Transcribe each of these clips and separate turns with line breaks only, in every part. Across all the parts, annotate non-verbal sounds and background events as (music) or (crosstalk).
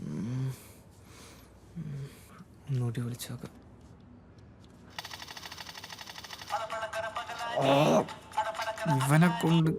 ഉം. ഒന്നുകൂടി വിളിച്ചോക്കാം
ഇവനെ കൊണ്ട്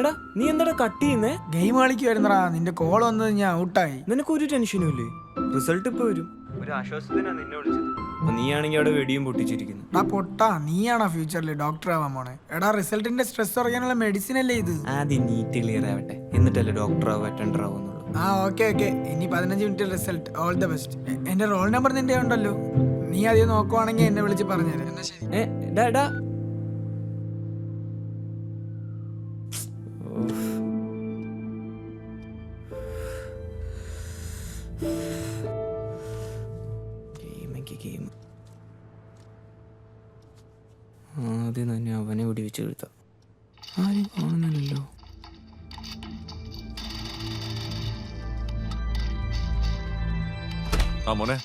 എടാ നീ എന്താടാ കട്ട് ചെയ്യുന്നേ?
ഗെയിം കളിക്കുവായിരുന്നടാ നിന്റെ കോൾ വന്നത് ഞാൻ ഔട്ടായി
നിനക്ക് ഒരു ടെൻഷനും ഇല്ലേ? റിസൾട്ട് ഇപ്പൊ വരും. ഒരു ആശ്വാസത്തിനാ നിന്നെ വിളിച്ചത്. അപ്പൊ നീയാണെങ്കിൽ അവിടെ വെടിയും പൊട്ടിച്ചിരിക്കുന്നു.
എടാ പൊട്ടാ നീയാണോ ഫ്യൂച്ചറിൽ ഡോക്ടർ ആവാൻ പോണേ? എടാ റിസൾട്ടിന്റെ സ്ട്രെസ് കുറയാനുള്ള മെഡിസിൻ അല്ലേ ഇത്?
ആദ്യം നീറ്റ് ക്ലിയർ ആവട്ടെ എന്നിട്ടല്ലേ ഡോക്ടർ ആവും അറ്റൻഡർ ആവുന്നുള്ളൂ
ആ ഓക്കെ ഓക്കെ ഇനി പതിനഞ്ച് minute result all the best എന്റെ റോൾ നമ്പർ നിന്റെ ഉണ്ടല്ലോ നീ ആദ്യം നോക്കുവാണെങ്കിൽ എന്നെ വിളിച്ച് പറഞ്ഞുതരാം എന്നാ ശരി
ഏ ഡാ ഡാ.
ആ മോനെ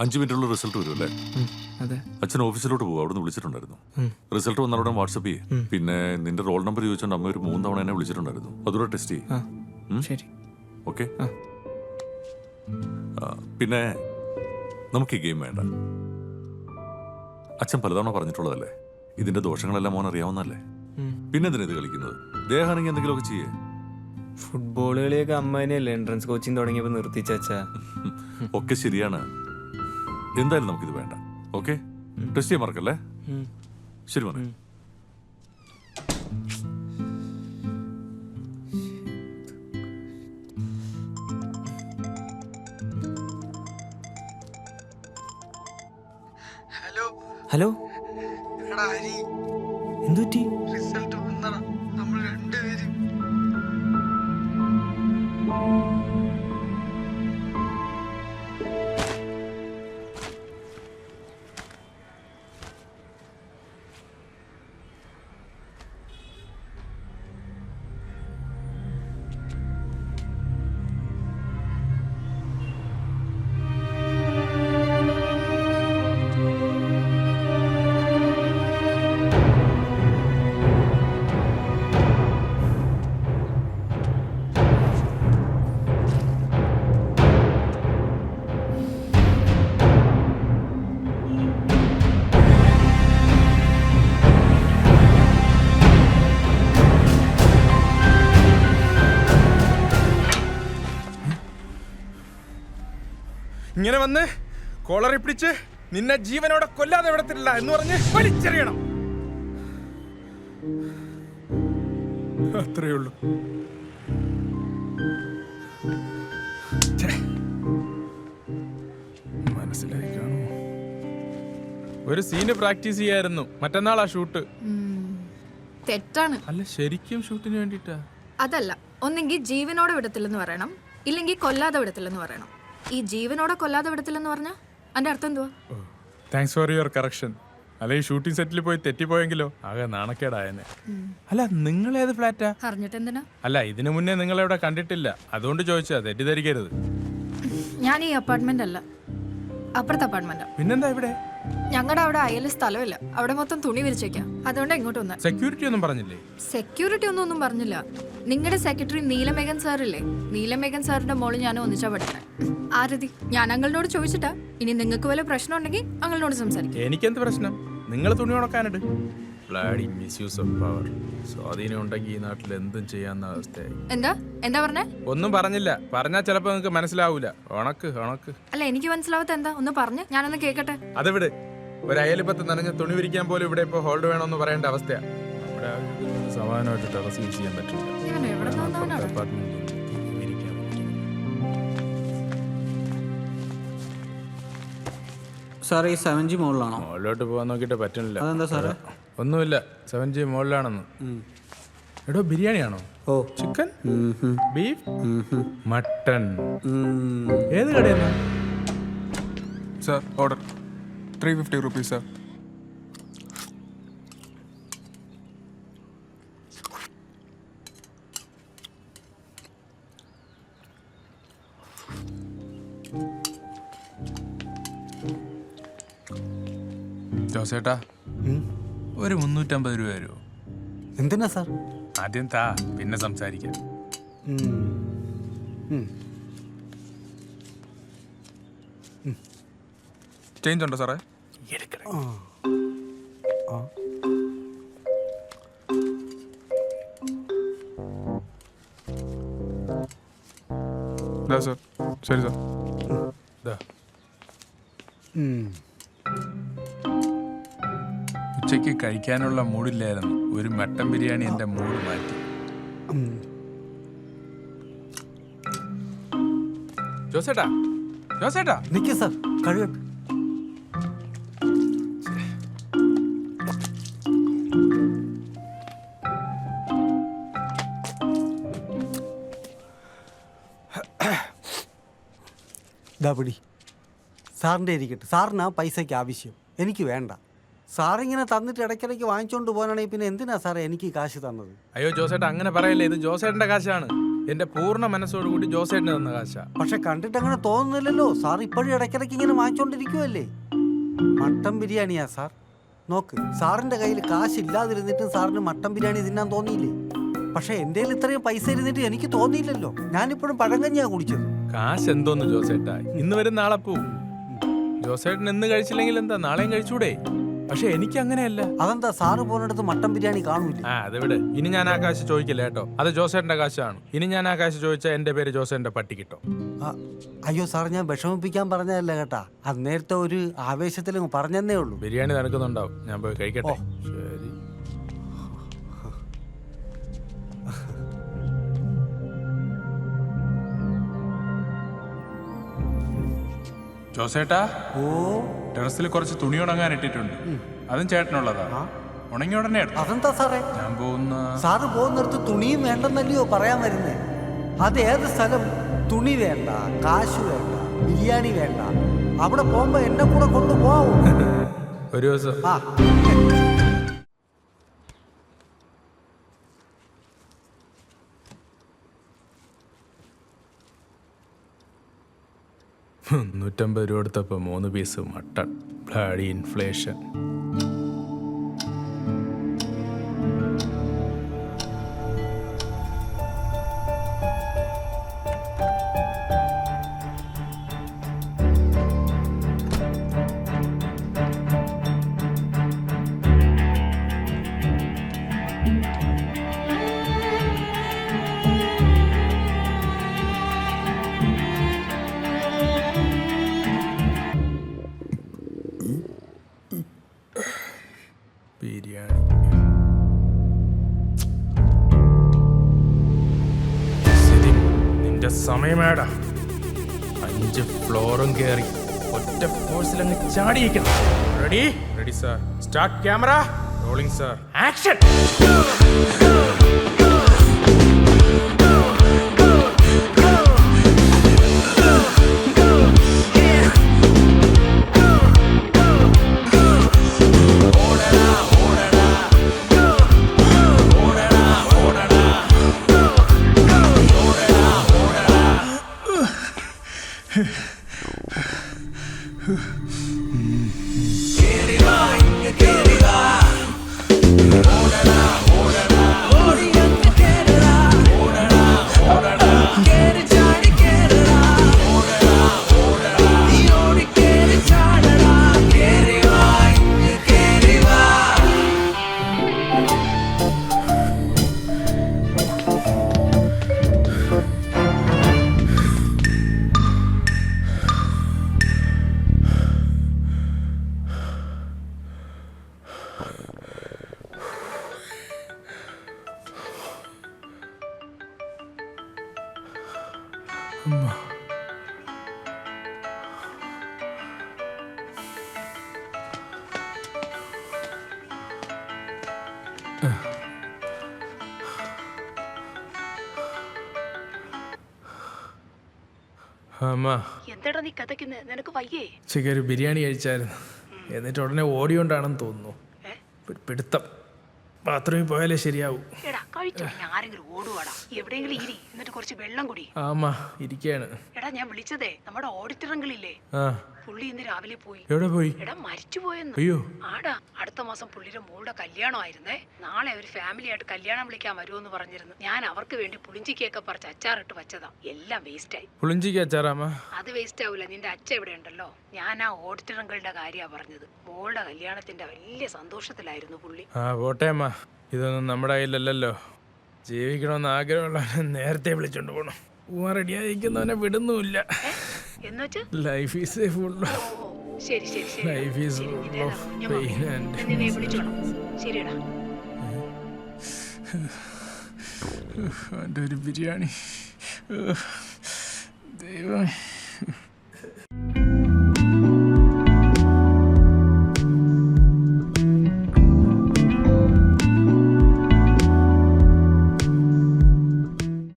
അഞ്ച് മിനിറ്റുള്ള റിസൾട്ട് വരും അല്ലേ
അതെ.
അച്ഛൻ ഓഫീസിലോട്ട് പോകും അവിടെ നിന്ന്
വിളിച്ചിട്ടുണ്ടായിരുന്നു
റിസൾട്ട് വന്നവിടെ വാട്സപ്പ് ചെയ്യേ. പിന്നെ നിന്റെ റോൾ നമ്പർ ചോദിച്ചുകൊണ്ട് അമ്മ ഒരു മൂന്ന് തവണ എന്നെ വിളിച്ചിട്ടുണ്ടായിരുന്നു. അതുകൂടെ ടെസ്റ്റ് ചെയ്യും.
ശരി.
ഓക്കെ. പിന്നെ നമുക്ക് ഈ ഗെയിം വേണ്ട. അച്ഛൻ പലതവണ പറഞ്ഞിട്ടുള്ളതല്ലേ? ഇതിന്റെ ദോഷങ്ങളെല്ലാം മോൻ അറിയാവുന്നല്ലേ. പിന്നെ എന്തിനാ ഇത് കളിക്കുന്നത്? ദേഹാണെങ്കിൽ എന്തെങ്കിലുമൊക്കെ ചെയ്യേ.
ഫുട്ബോൾ കളിയൊക്കെ അമ്മേനെയല്ലേ എൻട്രൻസ് കോച്ചിങ് തുടങ്ങിയപ്പോൾ നിർത്തിച്ച (laughs)
ഒക്കെ ശരിയാണ്. എന്തായാലും നമുക്കിത് വേണ്ട. ഓക്കെ ടെസ്റ്റ് ചെയ്യാൻ മറക്കല്ലേ. ശരി മോനെ.
ഹലോ
ഹലോ എന്തുപറ്റി?
ഇങ്ങനെ വന്ന് കോളറി പിടിച്ച് നിന്നെ ജീവനോടെ കൊല്ലാതെ വിടത്തില്ല എന്ന് പറഞ്ഞ് വലിച്ചെറിയണം. അത്രേ ഉള്ളൂ. ഛേ. മനസ്സിലായി കാണുമോ? ഒരു സീന് പ്രാക്ടീസ് ചെയ്യായിരുന്നു. മറ്റന്നാളാ ഷൂട്ട്.
തെറ്റാണ്.
അല്ല ശരിക്കും ഷൂട്ടിന് വേണ്ടിട്ടാ
അതല്ല ഒന്നെങ്കിൽ ജീവനോടെ വിടത്തില്ലെന്ന് പറയണം ഇല്ലെങ്കിൽ കൊല്ലാതെ വിടത്തില്ലെന്ന് പറയണം. ഈ ജീവനോടെ കൊല്ലാതെ വിടത്തില്ലെന്ന് പറഞ്ഞാ? അതിന്റെ അർത്ഥം എന്തുവാ?
താങ്ക്സ് ഫോർ യുവർ കറക്ഷൻ അല്ല ഈ ഷൂട്ടിംഗ് സെറ്റിൽ പോയി തെറ്റിപ്പോയെങ്കിലോ? ആകെ നാണക്കേടായെന്നെ. അല്ല നിങ്ങൾ ഏത് ഫ്ലാറ്റാ
അറിഞ്ഞിട്ട് എന്തിനാ
അല്ല ഇതിനു മുന്നേ നിങ്ങൾ എവിടെ കണ്ടിട്ടില്ല. അതുകൊണ്ട് ചോദിച്ചാ തെറ്റിദ്ധരിക്കരുത്.
ഞാൻ ഈ അപ്പാർട്ട്മെന്റ് അല്ല. അപ്പുറത്തെ അപ്പാർട്ട്മെന്റാ
പിന്നെന്താ ഇവിടെ?
ഞങ്ങളുടെ അവിടെ അയൽ സ്ഥലമില്ല അവിടെ മൊത്തം തുണി വിരിച്ചേക്കാം അതുകൊണ്ട് ഇങ്ങോട്ട് വന്ന.
സെക്യൂരിറ്റി ഒന്നും പറഞ്ഞില്ലേ?
സെക്യൂരിറ്റി ഒന്നും ഒന്നും പറഞ്ഞില്ല. നിങ്ങളുടെ സെക്രട്ടറി നീലമേഘൻ സാറില്ലേ? നീലമേഘൻ സാറിന്റെ മോൾ ഞാൻ ഒന്നിച്ചാ പഠിക്കണേ ആരതി ഞാൻ അങ്ങളോട് ചോദിച്ചിട്ടാ. ഇനി നിങ്ങൾക്ക് വല്ല പ്രശ്നം ഉണ്ടെങ്കിൽ അങ്ങളോട് സംസാരിക്കാം.
എനിക്കെന്ത് പ്രശ്നം? നിങ്ങൾ തുണി ഉണക്കാനിട്. ബ്ലാഡി മിസ്യൂസ് ഓഫ് പവർ സ്വാധീനം ഉണ്ടെങ്കിൽ ഈ നാട്ടിൽ എന്തും ചെയ്യാവുന്ന അവസ്ഥയായി.
എന്താ? എന്താ പറഞ്ഞേ?
ഒന്നും പറഞ്ഞില്ല. പറഞ്ഞാൽ ചിലപ്പോ നിങ്ങൾക്ക് മനസ്സിലാവൂല. ഉണക്ക് ഉണക്ക്.
അല്ല എനിക്ക് മനസ്സിലാവാത്ത എന്താ? ഒന്ന് പറഞ്ഞു. ഞാനൊന്ന് കേക്കട്ടെ.
അതെവിടെ ഒരു അയലിപ്പത്ത് നനഞ്ഞ തുണി വിരിക്കാൻ പോലും ഇവിടെ ഇപ്പൊ ഹോൾഡ് വേണമെന്ന് പറയേണ്ട അവസ്ഥയാ. നമ്മുടെ ആ ഒരു സമാനമായിട്ട് ടെറസ് യൂസ് ചെയ്യാൻ പറ്റില്ല.
ഇവൻ എവിടെ
വിരിക്കാൻ
സാറേ ഈ സെവൻ ജി മുകളിലാണോ
മോളിലോട്ട് പോകാൻ നോക്കിയിട്ട് പറ്റണില്ല.
അതെന്താ സാറേ?
ഒന്നുമില്ല. സെവൻ ജി മുകളിലാണെന്ന് എടോ ബിരിയാണിയാണോ?
ഓ.
ചിക്കൻ. ബീഫ്
ഹും.
മട്ടൺ. ഏത് കടയാണ്
sir order three fifty rupees sir
ജോസേട്ടാ ഒരു മുന്നൂറ്റമ്പത് രൂപ വരുമോ
എന്തിനാ സാർ?
ആദ്യം താ പിന്നെ സംസാരിക്കാം.
ചേഞ്ച് ഉണ്ടോ സാറേ? സാർ. ശരി സാർ.
ദാ. ഉച്ചയ്ക്ക് കഴിക്കാനുള്ള മൂടില്ലായിരുന്നു ഒരു മട്ടൻ ബിരിയാണി എന്റെ മൂട് മാറ്റി. ജോസേട്ടാ
സാറിന്റെ ഇരിക്കട്ടെ. സാറിനാ പൈസയ്ക്ക് ആവശ്യം. എനിക്ക് വേണ്ട. സാറിങ്ങനെ തന്നിട്ട് ഇടയ്ക്കിടയ്ക്ക് വാങ്ങിച്ചുകൊണ്ട് പോകാനാണെങ്കിൽ പിന്നെ എന്തിനാ സാറേ എനിക്ക് ഈ കാശ് തന്നത്?
അയ്യോ ജോസേട്ട അങ്ങനെ പറയല്ലേ ഇത് ജോസേട്ടന്റെ കാശാണ്. എന്റെ പൂർണ മനസ്സോടുകൂടി ജോസേട്ടന് തന്ന കാശാ.
പക്ഷെ കണ്ടിട്ട് അങ്ങനെ തോന്നുന്നില്ലല്ലോ. സാർ ഇപ്പോഴും ഇടയ്ക്കിടയ്ക്ക് ഇങ്ങനെ വാങ്ങിച്ചോണ്ടിരിക്കുവല്ലേ? മട്ടൻ ബിരിയാണിയാ സാർ. നോക്ക് സാറിന്റെ കയ്യിൽ കാശില്ലാതിരുന്നിട്ടും സാറിന് മട്ടൻ ബിരിയാണി തിന്നാൻ തോന്നിയില്ലേ? പക്ഷെ എന്റെ കയ്യിൽ ഇത്രയും പൈസ ഇരുന്നിട്ട് എനിക്ക് തോന്നിയില്ലല്ലോ. ഞാനിപ്പോഴും പഴങ്കഞ്ഞാ കുടിച്ചത്.
കാശ് എന്തോന്ന് ജോസേട്ടാ? ഇന്ന് വരും നാളെ പോവും ജോസേട്ടൻ ഇന്ന് കഴിച്ചില്ലെങ്കിൽ എന്താ നാളെയും കഴിച്ചൂടെ? പക്ഷെ എനിക്ക് അങ്ങനെയല്ല
അതെന്താ സാറ് പോലെടുത്ത് മട്ടൻ ബിരിയാണി കാണൂല
ആ അതെവിടെ ഇനി ഞാൻ ആ കാശ് ചോദിക്കില്ല കേട്ടോ. അത് ജോസേന്റെ കാശാണ് ഇനി ഞാൻ ആ കാശ് ചോദിച്ചാൽ എന്റെ പേര് ജോസേന്റെ പട്ടി കിട്ടോ.
അയ്യോ സാർ ഞാൻ വിഷമിപ്പിക്കാൻ പറഞ്ഞതല്ല കേട്ടാ. അന്നേരത്തെ ഒരു ആവേശത്തിൽ പറഞ്ഞതന്നേ ഉള്ളൂ.
ബിരിയാണി നടക്കുന്നുണ്ടാവും ഞാൻ പോയി കഴിക്കട്ടെ. ശരി. ജോസേട്ടാ?
ഓ.
ടെറസിൽ കുറച്ച് തുണി ഉണങ്ങാൻ ഇട്ടിട്ടുണ്ട്. അതും ചേട്ടനുള്ളതാ. ഉണങ്ങി ഉടനെ എടുത്തോ.
അതെന്താ സാറേ?
ഞാൻ പോകുന്ന
സാറ് പോകുന്നിടത്ത് തുണിയും വേണ്ടെന്നല്ലയോ പറയാൻ വരുന്നേ? അത് ഏത് സ്ഥലം? തുണി വേണ്ട കാശ് വേണ്ട ബിരിയാണി വേണ്ട. അവിടെ പോകുമ്പോ എന്നെ കൂടെ കൊണ്ടുപോകും (laughs)
ഒരു ദിവസം.
ആ
നൂറ്റമ്പത് രൂപ എടുത്തപ്പോൾ മൂന്ന് പീസ് മട്ടൺ. ബ്ലാഡി ഇൻഫ്ലേഷൻ സമയമേടാ അഞ്ച് ഫ്ലോറും കയറി ഒറ്റ ഫോഴ്സിൽ അങ്ങ് ചാടിയിരിക്കണം ready ready sir start camera rolling sir action അമ്മ.
എന്താടാ നീ കഥയ്ക്കുന്നത് നിനക്ക് വയ്യേ.
ഉച്ചയ്ക്ക് ഒരു ബിരിയാണി കഴിച്ചായിരുന്നു. എന്നിട്ട് ഉടനെ ഓടിയോണ്ടാണെന്ന് തോന്നുന്നു. ഒരു പിടുത്തം. ബാത്റൂമിൽ പോയാലേ ശരിയാവും.
എടാ കഴിച്ചോ. ഇനി ആരെങ്കിലും ഓടുവാടാ. എവിടെയെങ്കിലും ഇരി. എന്നിട്ട് കുറച്ച് വെള്ളം കുടി.
ആമ്മ ഇരിക്കുകയാണ്
എടാ ഞാൻ വിളിച്ചതേ. നമ്മുടെ ഓഡിറ്റർ ഇല്ലേ
ആ.
പുള്ളി ഇന്ന് രാവിലെ പോയി.
എവിടെ പോയി?
എടാ മരിച്ചു പോയെന്ന്.
അയ്യോ.
ആടാ അടുത്ത മാസം പുള്ളിയുടെ മോളുടെ കല്യാണമായിരുന്നേ. നാളെ ഒരു ഫാമിലി ആയിട്ട് കല്യാണം വിളിക്കാൻ വരുമെന്ന് പറഞ്ഞിരുന്നു. ഞാൻ അവർക്ക് വേണ്ടി പുളിഞ്ചിക്കൊക്കെ പറിച്ച് അച്ചാറിട്ട് വെച്ചതാ. എല്ലാം വേസ്റ്റ് ആയി.
പുളിഞ്ചിക്ക്
അത് വേസ്റ്റ് ആവില്ല നിന്റെ അച്ഛ ഇവിടെ ഉണ്ടല്ലോ. ഞാൻ ആ ഓഡിറ്ററുകളുടെ കാര്യാ പറഞ്ഞത്. മോളുടെ കല്യാണത്തിന്റെ വലിയ സന്തോഷത്തിലായിരുന്നു പുള്ളി.
ആ പോട്ടേമ്മ ഇതൊന്നും നമ്മുടെ കയ്യിലല്ലല്ലോ. ജീവിക്കണമെന്ന് ആഗ്രഹമുള്ളവനെ നേരത്തെ വിളിച്ചോണ്ട് പോകണം ഉമ്മ റെഡിയായിരിക്കുന്നവനെ വിടുന്നുമില്ല. ലൈഫ് ഈസ് ഫുൾ
ശരി ശരി ശരി.
Life is full of. Pain and
നിന്നെ വിളിച്ചോണം ശരിയടാ.
എന്റെ ഒരു ബിരിയാണി. ദൈവം